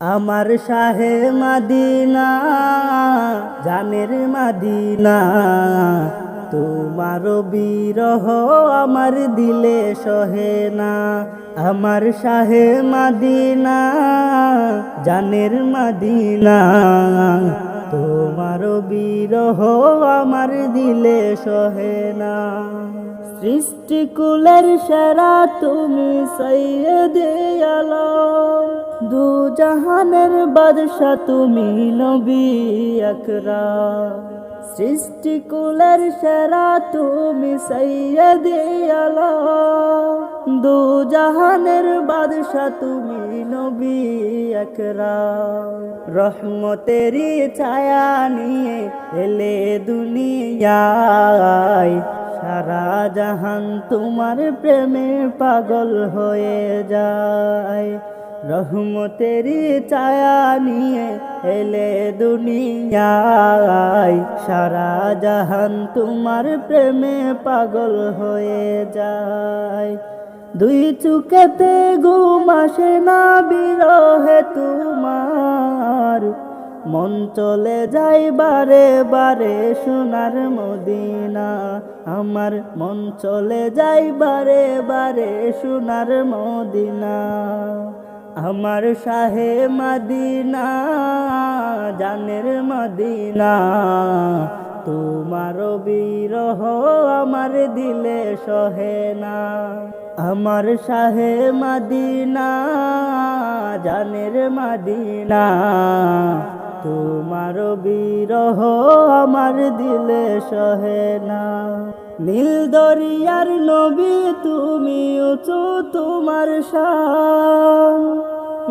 আমার শাহে মাদিনা জানের মাদিনা। তোমার বিরহ আমার দিলে সহে না। আমার শাহে মাদিনা জানের মাদিনা। তোমার বিরহ আমার দিলে সহে না। সৃষ্টিকুলের সেরা তুমি সৈয়দে আলম। দু জাহানের বাদশা তুমি নবী আকরাম। সৃষ্টিকুলের সেরা তুমি সৈয়দে আলম দু জাহানের বাদশা তুমি নবী আকরাম রহমতেরি ছায়া নিয়ে এলে দুনিয়ায়। সারা জাহান তোমার প্রেমে পাগল হয়ে যায়। রহমতেরি ছায়া নিয়ে এলে দুনিয়ায়। সারা জাহান তোমার প্রেমে পাগল হয়ে যায়। দুই চুকেতে ঘুম আসে না বিরহে তোমার। মন চলে যাই বারে বারে সোনার মদিনা। আমার মন চলে যাই বারে বারে সোনার মদিনা। আমার শাহে মদিনা, জানের মদিনা। তোমার বিরহ আমার দিলে সহে না। আমার শাহে মদিনা, জানের মদিনা। তোমার বিরহ আমার দিলে সহে না। নীল দরিয়ার নবী তুমি উঁচু তোমার শান।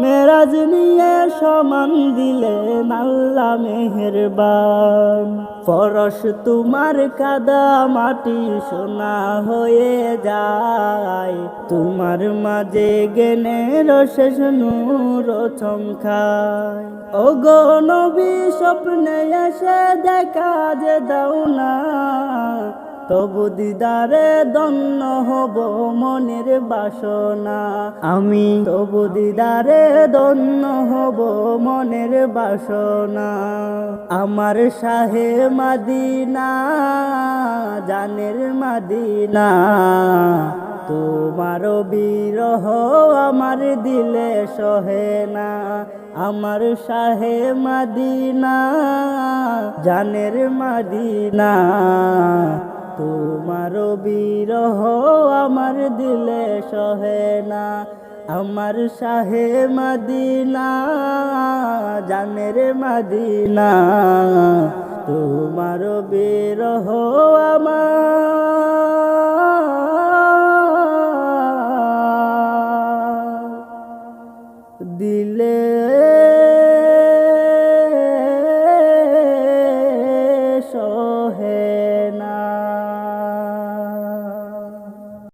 মেরাজ নিয়ে সমান দিলে নাল্লা মেহেরবান। পরশ তোমার কাদা মাটি সোনা হয়ে যায়। তোমার মাঝে গেনে রশেষ নূর চমকায়। ও গো নবী, স্বপ্নে এসে দেখা যে দাও না। তবু দিদারে দন্ন হব মনের বাসনা। আমি তবু দিদারে দন্ন হব মনের বাসনা। আমার শাহে মাদিনা জানের মাদিনা। তোমার বিরহ আমার দিলে সহে না। আমার শাহে মাদিনা জানের মাদিনা। তোমার বিরহ আমার দিলে সহে না। আমার শাহে মদিনা, জানের মদিনা। তোমার বিরহ আমার দিলে